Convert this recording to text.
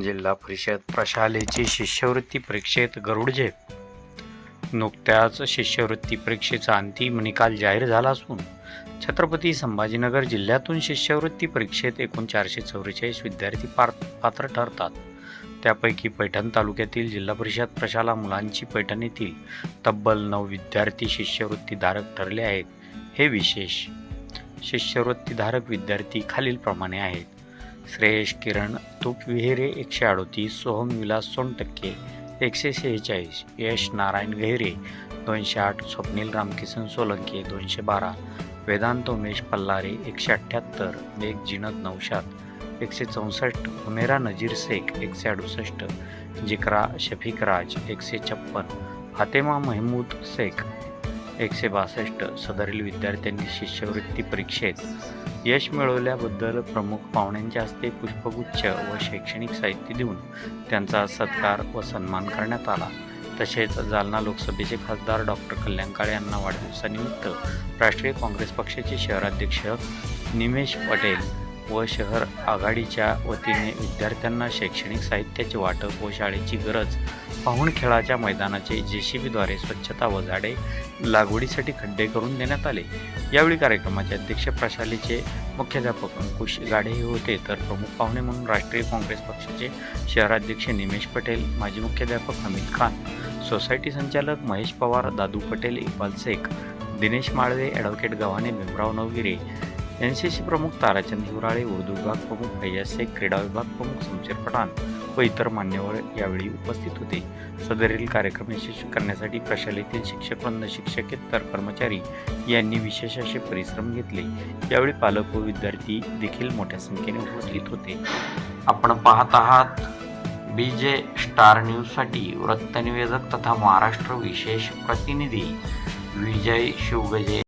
जिल्हा परिषद प्रशालेची शिष्यवृत्ती परीक्षेत गरुडझेप. नुकत्याच शिष्यवृत्ती परीक्षेचा अंतिम निकाल जाहीर झाला असून छत्रपती संभाजीनगर जिल्ह्यातून शिष्यवृत्ती परीक्षेत एकूण चारशे चौवेचाळीस विद्यार्थी पार पात्र ठरतात. त्यापैकी पैठण तालुक्यातील जिल्हा परिषद प्रशाला मुलांची पैठण येथील तब्बल नऊ विद्यार्थी शिष्यवृत्तीधारक ठरले आहेत. हे विशेष शिष्यवृत्तीधारक विद्यार्थी खालीलप्रमाणे आहेत. श्रेयश किरण तुपविहिरे एकशे अडोतीस सोहम विलास सोनटक्के एकशे सेहेचाळीस यश नारायण गहिरे दोनशे आठ स्वप्नील रामकिसन सोलंके दोनशे बारा वेदांत उमेश पल्लारे एकशे अठ्ठ्याहत्तर मेघ जिनत नौशाद एकशे चौसष्ट हुमेरा नजीर शेख एकशे अडुसष्ट जिकरा शफीक राज एकशे छप्पन फातेमा महमूद शेख एकशे बासष्ट सदरील विद्यार्थ्यांनी शिष्यवृत्ती परीक्षेत यश मिळवल्याबद्दल प्रमुख पाहुण्यांच्या हस्ते पुष्पगुच्छ व शैक्षणिक साहित्य देऊन त्यांचा सत्कार व सन्मान करण्यात आला. तसेच जालना लोकसभेचे खासदार डॉक्टर कल्याण काळे यांना वाढदिवसानिमित्त राष्ट्रीय काँग्रेस पक्षाचे शहराध्यक्ष निमेश पटेल व शहर आघाडीच्या वतीने विद्यार्थ्यांना शैक्षणिक साहित्याचे वाटप व शाळेची गरज पाहून खेळाच्या मैदानाचे जेसीबीद्वारे स्वच्छता व झाडे लागवडीसाठी खड्डे करून देण्यात आले. यावेळी कार्यक्रमाचे अध्यक्ष प्रशालेचे मुख्याध्यापक अंकुश गाडे हे होते. तर प्रमुख पाहुणे म्हणून राष्ट्रीय काँग्रेस पक्षाचे शहराध्यक्ष निमेश पटेल माजी मुख्याध्यापक हमीद खान सोसायटी संचालक Mahesh Pawar Dadu Patel Iqbal Shaikh Dinesh Malve advocate Gavhane Bhimrao Navgire N C C प्रमुख ताराचंद हिवराळे उर्दू विभाग प्रमुख फैयाज शेख क्रीडा विभाग प्रमुख समशेर पठाण व इतर मान्यवर यावेळी उपस्थित होते. सदरील कार्यक्रम यशस्वी करण्यासाठी प्रशालेतील शिक्षकवृंद शिक्षकेतर कर्मचारी यांनी विशेष असे परिश्रम घेतले. यावेळी पालक व विद्यार्थी देखील मोठ्या संख्येने उपस्थित होते. आपण पाहत आहात बी जे स्टार न्यूजसाठी वृत्तनिवेदक तथा महाराष्ट्र विशेष प्रतिनिधी विजय शिवगजे.